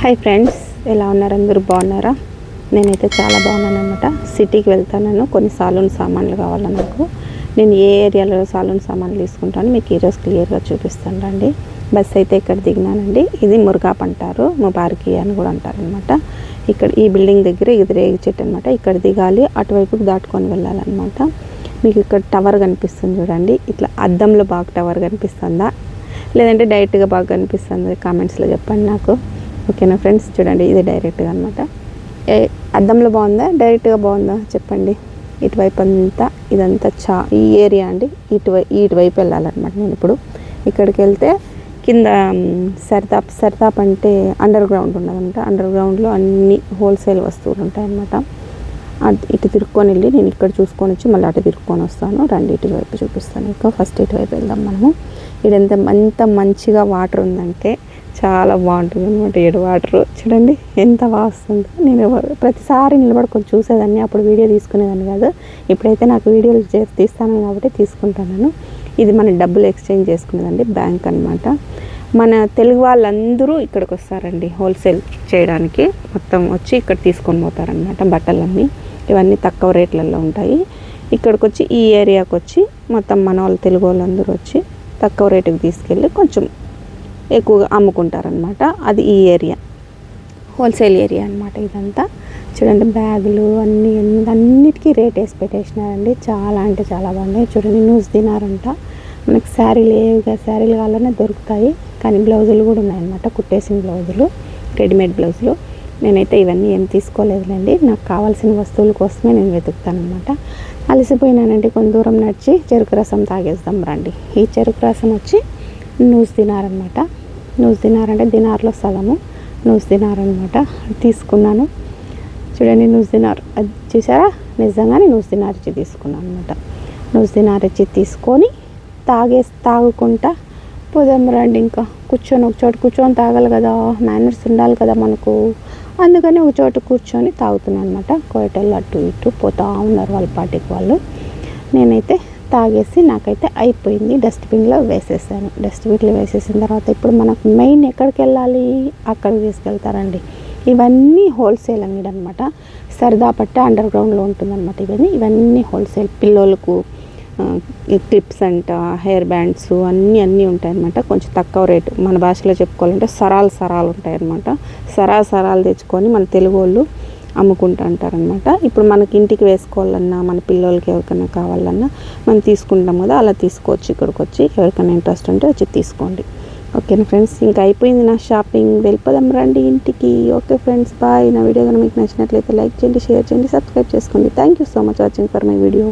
Hi friends ఎలా ఉన్నారు? అందరూ బాగున్నారా? నేనైతే చాలా బాగున్నాను అనమాట సిటీకి వెళ్తాను కొన్ని సాలూన్ సామాన్లు కావాలి నాకు. నేను ఏ ఏరియాలో సాలూన్ సామాన్లు తీసుకుంటాను మీకు ఈరోజు క్లియర్గా చూపిస్తాను. రండి. బస్ అయితే ఇక్కడ దిగినానండి. ఇది మురుగాప్ అంటారు ముబార్కి అని కూడా అంటారు అనమాట ఇక్కడ ఈ బిల్డింగ్ దగ్గర ఇది రేగి చెట్టు అనమాట ఇక్కడ దిగాలి. అటువైపుకి దాటుకొని వెళ్ళాలన్నమాట. మీకు ఇక్కడ టవర్ కనిపిస్తుంది చూడండి. ఇట్లా అద్దంలో బాగా టవర్ కనిపిస్తుందా? లేదంటే డైరెక్ట్గా బాగా కనిపిస్తుంది? కామెంట్స్లో చెప్పండి నాకు. ఓకేనా ఫ్రెండ్స్? చూడండి ఇది డైరెక్ట్గా అనమాట ఏ అద్దంలో బాగుందా? డైరెక్ట్గా బాగుందా? చెప్పండి. ఇటువైపు అంతా ఇదంతా చా ఈ ఏరియా అండి. ఇటువై ఇటువైపు వెళ్ళాలన్నమాట నేను ఇప్పుడు. ఇక్కడికి వెళ్తే కింద సరితాప్ సరితాప్ అంటే అండర్ గ్రౌండ్ ఉన్నదన్నమాట అండర్ గ్రౌండ్లో అన్ని హోల్సేల్ వస్తువులు ఉంటాయన్నమాట. అటు ఇటు తిరుక్కొని వెళ్ళి నేను ఇక్కడ చూసుకొని వచ్చి మళ్ళీ అటు తిరుక్కొని వస్తాను. రండి ఇటువైపు చూపిస్తాను. ఇంకా ఫస్ట్ ఇటువైపు వెళ్దాం మనము. ఇదంతా ఎంత మంచిగా వాటర్ ఉందంటే చాలా బాగుంటుంది అనమాట ఏడు వాటర్. చూడండి ఎంత వాస్తుందో నేను ప్రతిసారి నిలబడుకొని చూసేదాన్ని అప్పుడు వీడియో తీసుకునేదాన్ని కాదు. ఇప్పుడైతే నాకు వీడియోలు చే- తీస్తాను కాబట్టి తీసుకుంటాను ఇది మన డబ్బులు ఎక్స్చేంజ్ చేసుకునేదండి బ్యాంక్ అన్నమాట. మన తెలుగు వాళ్ళందరూ ఇక్కడికి వస్తారండి హోల్సేల్ చేయడానికి. మొత్తం వచ్చి ఇక్కడ తీసుకొని పోతారనమాట బట్టలన్నీ. ఇవన్నీ తక్కువ రేట్లలో ఉంటాయి. ఇక్కడికి వచ్చి ఈ ఏరియాకి వచ్చి మొత్తం మన వాళ్ళు తెలుగు వాళ్ళందరూ వచ్చి తక్కువ రేటుకి తీసుకెళ్ళి కొంచెం ఎక్కువగా అమ్ముకుంటారనమాట అది ఈ ఏరియా. హోల్సేల్ ఏరియా అనమాట ఇదంతా. చూడండి బ్యాగులు అన్నీ అన్ని- అన్నిటికీ రేట్ వేసి పెట్టేసినారండి. చాలా అంటే చాలా బాగున్నాయి. చూడండి న్యూస్ తినారంట. మనకి శారీలు ఏవిగా శారీలు కావాలన్నా దొరుకుతాయి. కానీ బ్లౌజులు కూడా ఉన్నాయన్నమాట. కుట్టేసిన బ్లౌజులు రెడీమేడ్ బ్లౌజులు. నేనైతే ఇవన్నీ ఏం తీసుకోలేదులేండి. నాకు కావాల్సిన వస్తువుల కోసమే నేను వెతుకుతాను అనమాట అలసిపోయినానండి. కొంత దూరం నడిచి చెరుకు రసం తాగేద్దాం రండి. ఈ చెరుకు రసం వచ్చి నూస్ దినారనమాట నూస్ దినారంటే దినార్లో సగము నూస్ దినారనమాట తీసుకున్నాను. చూడండి నూస్ దినార్ అది చూసారా? నిజంగానే నూస్ దినార్ ఇచ్చి తీసుకున్నాను అనమాట నూస్ దినార్ ఇచ్చి తీసుకొని తాగే తాగుకుంటా పోదాం రండి ఇంకా. కూర్చొని ఒక చోట కూర్చొని తాగాలి కదా. మేనర్స్ ఉండాలి కదా మనకు. అందుకని ఒక చోట కూర్చొని తాగుతున్నాను అనమాట కోయటల్లో అటు ఇటు పోతా ఉన్నారు వాళ్ళ పాటికి వాళ్ళు. నేనైతే తాగేసి నాకైతే అయిపోయింది. డస్ట్బిన్లో వేసేసాను. డస్ట్బిన్లో వేసేసిన తర్వాత ఇప్పుడు మనకు మెయిన్ ఎక్కడికి వెళ్ళాలి? అక్కడికి తీసుకెళ్తారండి. ఇవన్నీ హోల్సేల్ అంగడి అనమాట సరదా పట్టే అండర్ గ్రౌండ్లో ఉంటుందన్నమాట ఇవన్నీ. ఇవన్నీ హోల్సేల్ పిల్లలకు క్లిప్స్ అంట హెయిర్ బ్యాండ్స్ అన్నీ అన్నీ ఉంటాయన్నమాట. కొంచెం తక్కువ రేటు మన భాషలో చెప్పుకోవాలంటే సరాలు సరాలు ఉంటాయన్నమాట. సరా సరాలు తెచ్చుకొని మన తెలుగు వాళ్ళు అమ్ముకుంటూ ఉంటారనమాట ఇప్పుడు మనకి ఇంటికి వేసుకోవాలన్నా మన పిల్లలకి ఎవరికైనా కావాలన్నా మనం తీసుకుంటాం కదా అలా తీసుకోవచ్చు ఇక్కడికి వచ్చి ఎవరికైనా ఇంట్రెస్ట్ ఉంటే వచ్చి తీసుకోండి. ఓకేనా ఫ్రెండ్స్? ఇంకా అయిపోయింది నా షాపింగ్. వెళ్ళిపోదాం రండి ఇంటికి. Okay friends bye. నా వీడియో కనుక మీకు నచ్చినట్లయితే లైక్ చేయండి షేర్ చేయండి సబ్స్క్రైబ్ చేసుకోండి. Thank you so much watching for my video